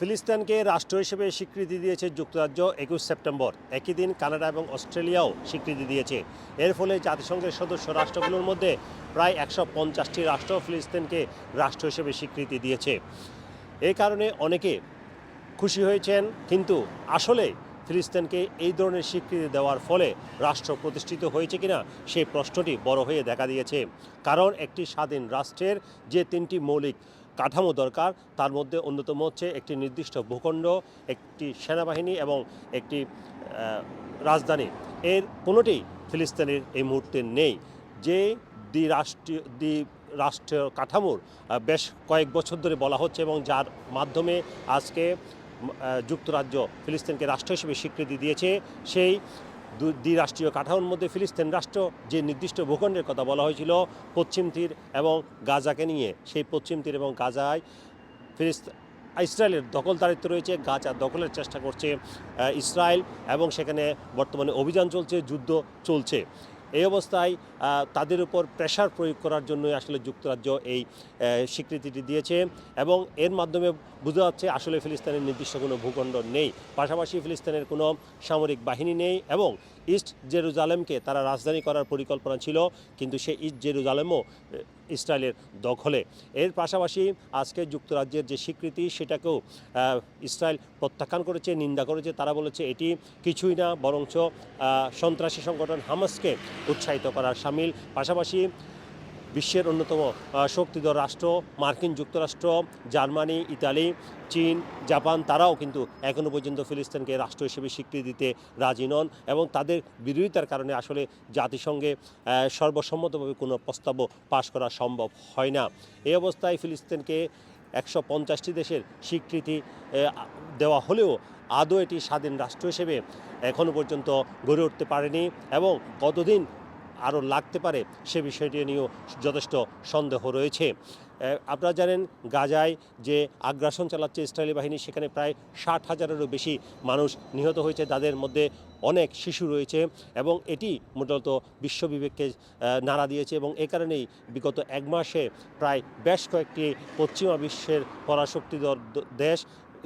ফিলিস্তিনকে রাষ্ট্র হিসেবে স্বীকৃতি দিয়েছে যুক্তরাজ্য একুশ সেপ্টেম্বর। একই দিন কানাডা এবং অস্ট্রেলিয়াও স্বীকৃতি দিয়েছে। এর ফলে জাতিসংঘের সদস্য রাষ্ট্রগুলোর মধ্যে প্রায় একশো পঞ্চাশটি রাষ্ট্র ফিলিস্তিনকে রাষ্ট্র হিসেবে স্বীকৃতি দিয়েছে। এই কারণে অনেকে খুশি হয়েছেন, কিন্তু আসলে ফিলিস্তিনকে এই ধরনের স্বীকৃতি দেওয়ার ফলে রাষ্ট্র প্রতিষ্ঠিত হয়েছে কিনা সেই প্রশ্নটি বড় হয়ে দেখা দিয়েছে। কারণ একটি স্বাধীন রাষ্ট্রের যে তিনটি মৌলিক কাঠামো দরকার। তার মধ্যে অন্যতম হচ্ছে একটি নির্দিষ্ট ভূখণ্ড, একটি সেনাবাহিনী এবং একটি রাজধানী। এর কোনোটি ফিলিস্তিনের এই মুহূর্তে নেই। যে দ্বি রাষ্ট্রীয় দ্বি রাষ্ট্রীয় কাঠামোর বেশ কয়েক বছর ধরে বলা হচ্ছে এবং যার মাধ্যমে আজকে যুক্তরাজ্য ফিলিস্তিনকে রাষ্ট্র হিসেবে স্বীকৃতি দিয়েছে, সেই দ্বিরাষ্ট্রীয় কাঠামোর মধ্যে ফিলিস্তিন রাষ্ট্র যে নির্দিষ্ট ভূখণ্ডের কথা বলা হয়েছিল, পশ্চিম তীর এবং গাজাকে নিয়ে, সেই পশ্চিম তীর এবং গাজায় ফিলিস্ত ইসরায়েলের দখলদারিত্ব রয়েছে, গাজা দখলের চেষ্টা করছে ইসরায়েল এবং সেখানে বর্তমানে অভিযান চলছে, যুদ্ধ চলছে। এই অবস্থায় তাদের উপর প্রেশার প্রয়োগ করার জন্য আসলে যুক্তরাজ্য এই স্বীকৃতিটি দিয়েছে এবং এর মাধ্যমে বোঝা যাচ্ছে আসলে ফিলিস্তিনের নির্দিষ্ট কোনো ভূখণ্ড নেই। পাশাপাশি ফিলিস্তিনের কোনো সামরিক বাহিনী নেই এবং ইস্ট জেরুজালেমকে তারা রাজধানী করার পরিকল্পনা ছিল, কিন্তু সেই ইস্ট জেরুজালেমও ইসরায়েলের দখলে। এর পাশাপাশি আজকে যুক্তরাজ্যের যে স্বীকৃতি, সেটাকেও ইসরায়েল প্রত্যাখ্যান করেছে, নিন্দা করেছে। তারা বলেছে এটি কিছুই না, বরঞ্চ সন্ত্রাসী সংগঠন হামাসকে উৎসাহিত করার সামিল। পাশাপাশি বিশ্বের অন্যতম শক্তিধর রাষ্ট্র, মার্কিন যুক্তরাষ্ট্র, জার্মানি, ইতালি, চীন, জাপান, তারাও কিন্তু এখনও পর্যন্ত ফিলিস্তিনকে রাষ্ট্র হিসেবে স্বীকৃতি দিতে রাজি নন এবং তাদের বিরোধিতার কারণে আসলে জাতিসংঘে সর্বসম্মতভাবে কোনো প্রস্তাবও পাশ করা সম্ভব হয় না। এই অবস্থায় ফিলিস্তিনকে একশো পঞ্চাশটি দেশের স্বীকৃতি দেওয়া হলেও আদৌ এটি স্বাধীন রাষ্ট্র হিসেবে এখনও পর্যন্ত গড়ে উঠতে পারেনি এবং কতদিন আরও লাগতে পারে সে বিষয়টি নিয়েও যথেষ্ট সন্দেহ রয়েছে। আপনারা জানেন গাজায় যে আগ্রাসন চালাচ্ছে ইসরায়েলি বাহিনী, সেখানে প্রায় ষাট হাজারেরও বেশি মানুষ নিহত হয়েছে, তাদের মধ্যে অনেক শিশু রয়েছে এবং এটি মূলত বিশ্ববিবেককে নাড়া দিয়েছে এবং এ কারণেই বিগত এক মাসে প্রায় বেশ কয়েকটি পশ্চিমা বিশ্বের পরাশক্তিধর দ- দেশ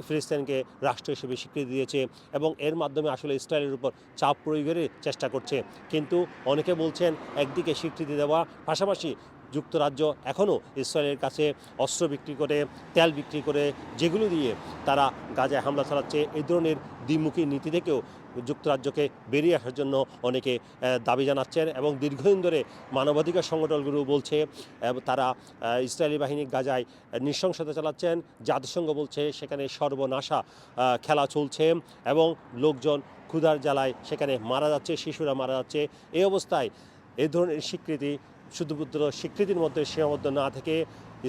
ফিলিস্তিনকে রাষ্ট্র হিসেবে স্বীকৃতি দিয়েছে এবং এর মাধ্যমে আসলে ইসরায়েলের উপর চাপ প্রয়োগের চেষ্টা করছে। কিন্তু অনেকে বলছেন একদিকে স্বীকৃতি দেওয়া, পাশাপাশি যুক্তরাজ্য এখনও ইসরায়েলের কাছে অস্ত্র বিক্রি করে, তেল বিক্রি করে, যেগুলো দিয়ে তারা গাজায় হামলা চালাচ্ছে এই ধরনের দ্বিমুখী নীতি থেকেও যুক্তরাজ্যকে বেরিয়ে আসার জন্য অনেকে দাবি জানাচ্ছেন এবং দীর্ঘদিন ধরে মানবাধিকার সংগঠনগুলো বলছে তারা ইসরায়েলি বাহিনী গাজায় নৃশংসতা চালাচ্ছেন, জাতিসংঘ বলছে সেখানে সর্বনাশা খেলা চলছে এবং লোকজন ক্ষুধার জ্বালায় সেখানে মারা যাচ্ছে, শিশুরা মারা যাচ্ছে। এই অবস্থায় এই ধরনের স্বীকৃতি, শুধুমাত্র স্বীকৃতির মধ্যে সীমাবদ্ধ না থেকে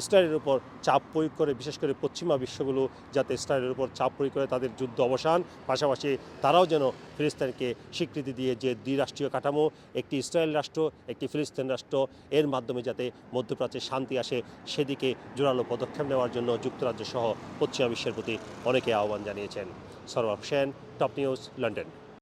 ইসরায়েলের উপর চাপ প্রয়োগ করে, বিশেষ করে পশ্চিমা বিশ্বগুলো, যাতে ইসরায়েলের উপর চাপ প্রয়োগ করে তাদের যুদ্ধ অবসান। পাশাপাশি তারাও যেন ফিলিস্তিনকে স্বীকৃতি দিয়ে যে দ্বিরাষ্ট্রীয় কাঠামো, একটি ইসরায়েল রাষ্ট্র, একটি ফিলিস্তিন রাষ্ট্র, এর মাধ্যমে যাতে মধ্যপ্রাচ্যে শান্তি আসে, সেদিকে জোরালো পদক্ষেপ নেওয়ার জন্য যুক্তরাজ্য সহ পশ্চিমা বিশ্বের প্রতি অনেকে আহ্বান জানিয়েছেন। Sarwar Sen, top news, London.